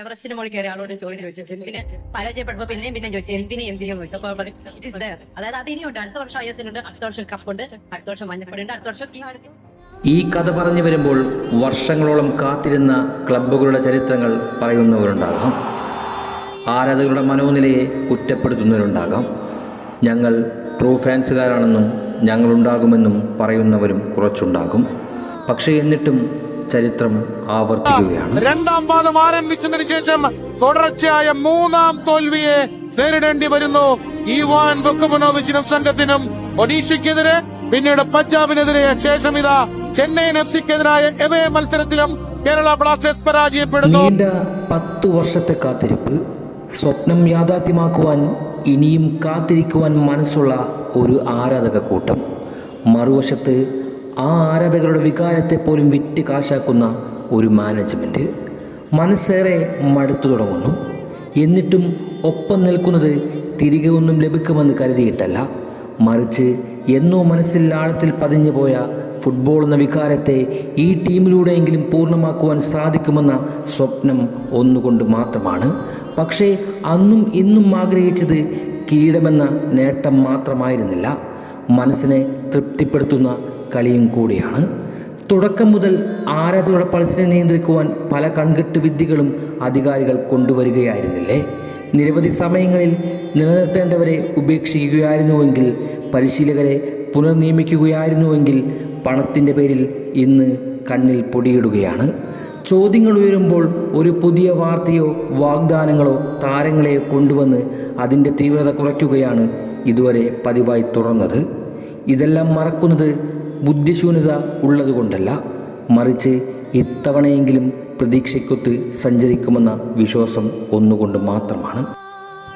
എവറസ്റ്റിന് മുകളിൽ കയറിയ ആളോട് ചോദ്യം ചോദിച്ചു. പിന്നെ പരാജയപ്പെട്ടപ്പോ പിന്നെയും പിന്നെയും ചോദിച്ചു എന്തിനു എന്തിനു ചോദിച്ചു. അപ്പൊ പറയും, അതായത് അത് അടുത്ത വർഷം ഐ എസ് ഉണ്ട്. അടുത്ത വർഷം കപ്പുണ്ട് അടുത്ത വർഷം മഞ്ഞപ്പടുണ്ട് അടുത്ത വർഷം ഈ കഥ പറഞ്ഞു വരുമ്പോൾ വർഷങ്ങളോളം കാത്തിരുന്ന ക്ലബ്ബുകളുടെ ചരിത്രങ്ങൾ പറയുന്നവരുണ്ടാകാം. ആരാധകരുടെ മനോനിലയെ കുറ്റപ്പെടുത്തുന്നവരുണ്ടാകാം. ഞങ്ങൾ ട്രൂ ഫാൻസുകാരാണെന്നും ഞങ്ങളുണ്ടാകുമെന്നും പറയുന്നവരും കുറച്ചുണ്ടാകും. പക്ഷേ എന്നിട്ടും ചരിത്രം ആവർത്തിക്കുകയാണ്. രണ്ടാം പാദം ആരംഭിച്ചതിന് ശേഷം തുടർച്ചയായ മൂന്നാം തോൽവിയെ നേരിടേണ്ടി വരുന്നു. ഇവാൻ ബുക്കമനോവിച്ചിനും സംഘത്തിനും ഒഡീഷയ്ക്കെതിരെ പിന്നീട് പഞ്ചാബിനെതിരെ ശേഷം ഇതാ ചെന്നൈയിൻ എഫ് സിക്കെതിരായ എവേ മത്സരത്തിലും കേരള ബ്ലാസ്റ്റേഴ്സ് പരാജയപ്പെടുന്നു. നീണ്ട പത്തു വർഷത്തെ കാത്തിരിപ്പ് സ്വപ്നം യാഥാർത്ഥ്യമാക്കുവാൻ ഇനിയും കാത്തിരിക്കുവാൻ മനസ്സുള്ള ഒരു ആരാധക കൂട്ടം മറുവശത്ത് ആ ആരാധകരുടെ വികാരത്തെ പോലും വിറ്റ് കാശാക്കുന്ന ഒരു മാനേജ്മെന്റ് മനസ്സേറെ മടുത്തു തുടങ്ങുന്നു. എന്നിട്ടും ഒപ്പം നിൽക്കുന്നത് തിരികെ ഒന്നും ലഭിക്കുമെന്ന് കരുതിയിട്ടല്ല. മറിച്ച് എന്നോ മനസ്സിൽ ആഴത്തിൽ പതിഞ്ഞു പോയ ഫുട്ബോൾ എന്ന വികാരത്തെ ഈ ടീമിലൂടെയെങ്കിലും പൂർണമാക്കുവാൻ സാധിക്കുമെന്ന സ്വപ്നം ഒന്നുകൊണ്ട് മാത്രമാണ്. പക്ഷേ അന്നും ഇന്നും ആഗ്രഹിച്ചത് കിരീടമെന്ന നേട്ടം മാത്രമായിരുന്നില്ല. മനസ്സിനെ തൃപ്തിപ്പെടുത്തുന്ന കളിയും കൂടിയാണ്. തുടക്കം മുതൽ ആരാധകരുടെ പൾസിനെ നിയന്ത്രിക്കുവാൻ പല കൺകെട്ട് വിദ്യകളും അധികാരികൾ കൊണ്ടുവരികയായിരുന്നില്ലേ? നിരവധി സമയങ്ങളിൽ നിലനിർത്തേണ്ടവരെ ഉപേക്ഷിക്കുകയായിരുന്നുവെങ്കിൽ പരിശീലകരെ പുനർനിയമിക്കുകയായിരുന്നുവെങ്കിൽ പണത്തിന്റെ പേരിൽ ഇന്ന് കണ്ണിൽ പൊടിയിടുകയാണ്. ചോദ്യങ്ങൾ ഉയരുമ്പോൾ ഒരു പുതിയ വാർത്തയോ വാഗ്ദാനങ്ങളോ താരങ്ങളെയോ കൊണ്ടുവന്ന് അതിന്റെ തീവ്രത കുറയ്ക്കുകയാണ് ഇതുവരെ പതിവായി തുടർന്നത്. ഇതെല്ലാം മറക്കുന്നത് ബുദ്ധിശൂന്യത ഉള്ളതുകൊണ്ടല്ല മറിച്ച് ഇത്തവണയെങ്കിലും പ്രതീക്ഷയ്ക്കൊത്ത് സഞ്ചരിക്കുമെന്ന വിശ്വാസം ഒന്നുകൊണ്ട് മാത്രമാണ്.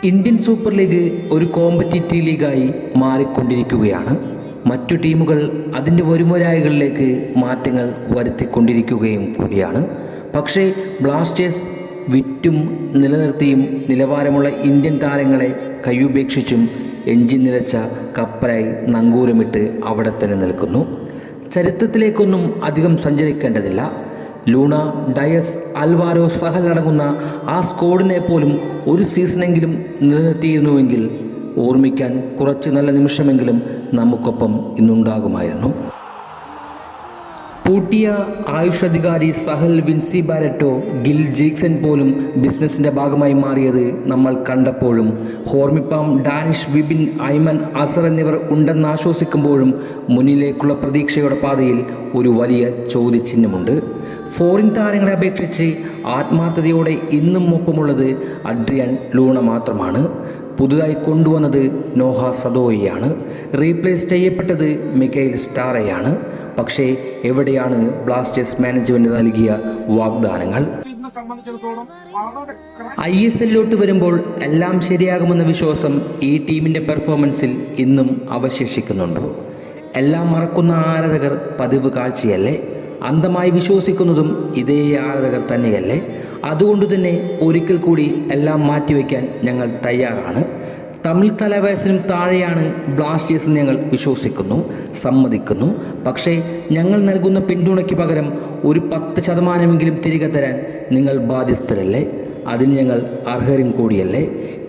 ഇന്ത്യൻ സൂപ്പർ ലീഗ് ഒരു കോമ്പറ്റീറ്റീവ് ലീഗായി മാറിക്കൊണ്ടിരിക്കുകയാണ്. മറ്റു ടീമുകൾ അതിന്റെ വരുമരായകളിലേക്ക് മാറ്റങ്ങൾ വരുത്തിക്കൊണ്ടിരിക്കുകയും കൂടിയാണ്. പക്ഷേ ബ്ലാസ്റ്റേഴ്സ് വിറ്റും നിലനിർത്തിയും നിലവാരമുള്ള ഇന്ത്യൻ താരങ്ങളെ കൈയുപേക്ഷിച്ചും എഞ്ചിൻ നിലച്ച കപ്പലായി നങ്കൂരമിട്ട് അവിടെ തന്നെ നിൽക്കുന്നു. ചരിത്രത്തിലേക്കൊന്നും അധികം സഞ്ചരിക്കേണ്ടതില്ല. ലൂണ ഡയസ് അൽവാരോ സഹൽ അടങ്ങുന്ന ആ സ്കോഡിനെ പോലും ഒരു സീസണെങ്കിലും നിലനിർത്തിയിരുന്നുവെങ്കിൽ ഓർമ്മിക്കാൻ കുറച്ച് നല്ല നിമിഷമെങ്കിലും നമുക്കൊപ്പം ഇന്നുണ്ടാകുമായിരുന്നു. പൂട്ടിയ ആയുഷ് അധികാരി സഹൽ വിൻസി ബാരറ്റോ ഗിൽ ജേക്സൺ പോലും ബിസിനസിന്റെ ഭാഗമായി മാറിയത് നമ്മൾ കണ്ടപ്പോഴും. ഹോർമിപ്പാം ഡാനിഷ് വിബിൻ ഐമൻ അസർ എന്നിവർ ഉണ്ടെന്ന് ആശ്വസിക്കുമ്പോഴും മുന്നിലേക്കുള്ള പ്രതീക്ഷയുടെ പാതയിൽ ഒരു വലിയ ചോദ്യചിഹ്നമുണ്ട്. ഫോറിൻ താരങ്ങളെ അപേക്ഷിച്ച് ആത്മാർത്ഥതയോടെ ഇന്നും ഒപ്പമുള്ളത് അഡ്രിയൻ ലൂണ മാത്രമാണ്. പുതുതായി കൊണ്ടുവന്നത് നോഹ സദോയിയാണ്. റീപ്ലേസ് ചെയ്യപ്പെട്ടത് മിക്കൈൽ സ്റ്റാറയാണ്. പക്ഷേ എവിടെയാണ് ബ്ലാസ്റ്റേഴ്സ് മാനേജ്മെന്റ് നൽകിയ വാഗ്ദാനങ്ങൾ? ഐ എസ് എല്ലിലോട്ട് വരുമ്പോൾ എല്ലാം ശരിയാകുമെന്ന വിശ്വാസം ഈ ടീമിന്റെ പെർഫോമൻസിൽ ഇന്നും അവശേഷിക്കുന്നുണ്ടോ? എല്ലാം മറക്കുന്ന ആരാധകർ പതിവ് കാഴ്ചയല്ലേ? അന്ധമായി വിശ്വസിക്കുന്നതും ഇതേ ആരാധകർ തന്നെയല്ലേ? അതുകൊണ്ട് തന്നെ ഒരിക്കൽ കൂടി എല്ലാം മാറ്റിവെക്കാൻ ഞങ്ങൾ തയ്യാറാണ്. തമിഴ് തലവയസ്സിനും താഴെയാണ് ബ്ലാസ്റ്റേഴ്സ് ഞങ്ങൾ വിശ്വസിക്കുന്നു സമ്മതിക്കുന്നു. പക്ഷേ ഞങ്ങൾ നൽകുന്ന പിന്തുണയ്ക്ക് പകരം ഒരു പത്ത് ശതമാനമെങ്കിലും തിരികെ തരാൻ നിങ്ങൾ ബാധ്യസ്ഥരല്ലേ? അതിന് ഞങ്ങൾ അർഹരും കൂടിയല്ലേ?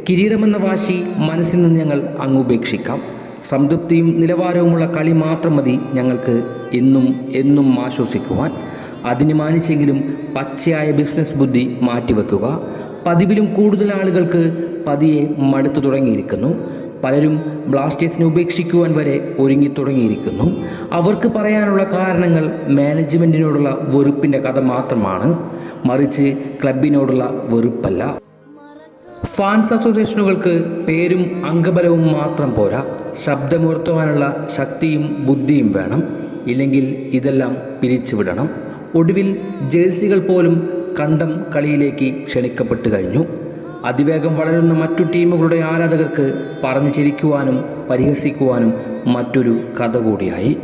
കിരീടമെന്ന വാശി മനസ്സിൽ നിന്ന് ഞങ്ങൾ അങ്ങ് ഉപേക്ഷിക്കാം. സംതൃപ്തിയും നിലവാരവുമുള്ള കളി മാത്രം മതി ഞങ്ങൾക്ക് എന്നും എന്നും ആശ്വസിക്കുവാൻ. അതിന് മാനിച്ചെങ്കിലും പച്ചയായ ബിസിനസ് ബുദ്ധി മാറ്റിവെക്കുക. പതിവിലും കൂടുതൽ ആളുകൾക്ക് പതിയെ മടുത്തു തുടങ്ങിയിരിക്കുന്നു. പലരും ബ്ലാസ്റ്റേഴ്സിനെ ഉപേക്ഷിക്കുവാൻ വരെ ഒരുങ്ങി തുടങ്ങിയിരിക്കുന്നു. അവർക്ക് പറയാനുള്ള കാരണങ്ങൾ മാനേജ്മെന്റിനോടുള്ള വെറുപ്പിന്റെ കഥ മാത്രമാണ്. മറിച്ച് ക്ലബിനോടുള്ള വെറുപ്പല്ല. ഫാൻസ് അസോസിയേഷനുകൾക്ക് പേരും അംഗബലവും മാത്രം പോരാ. ശബ്ദമുയർത്തുവാനുള്ള ശക്തിയും ബുദ്ധിയും വേണം. ഇല്ലെങ്കിൽ ഇതെല്ലാം പിരിച്ചുവിടണം. ഒടുവിൽ ജേഴ്സികൾ പോലും കണ്ടം കളിയിലേക്ക് ക്ഷണിക്കപ്പെട്ടു കഴിഞ്ഞു. അതിവേഗം വളരുന്ന മറ്റു ടീമുകളുടെ ആരാധകർക്ക് പറഞ്ഞു ചിരിക്കുവാനും പരിഹസിക്കുവാനും മറ്റൊരു കഥ കൂടിയായി.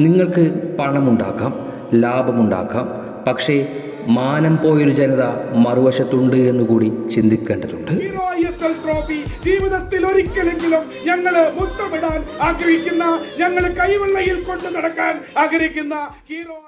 നിങ്ങൾക്ക് പണമുണ്ടാക്കാം ലാഭമുണ്ടാക്കാം. പക്ഷേ മാനം പോയൊരു ജനത മറുവശത്തുണ്ട് എന്നുകൂടി ചിന്തിക്കേണ്ടതുണ്ട്. ട്രോഫി ജീവിതത്തിൽ ഒരിക്കലെങ്കിലും ഞങ്ങൾ മുത്തമിടാൻ ആഗ്രഹിക്കുന്ന ഞങ്ങൾ കൈവെള്ളയിൽ കൊണ്ടു നടക്കാൻ ആഗ്രഹിക്കുന്ന ഹീറോ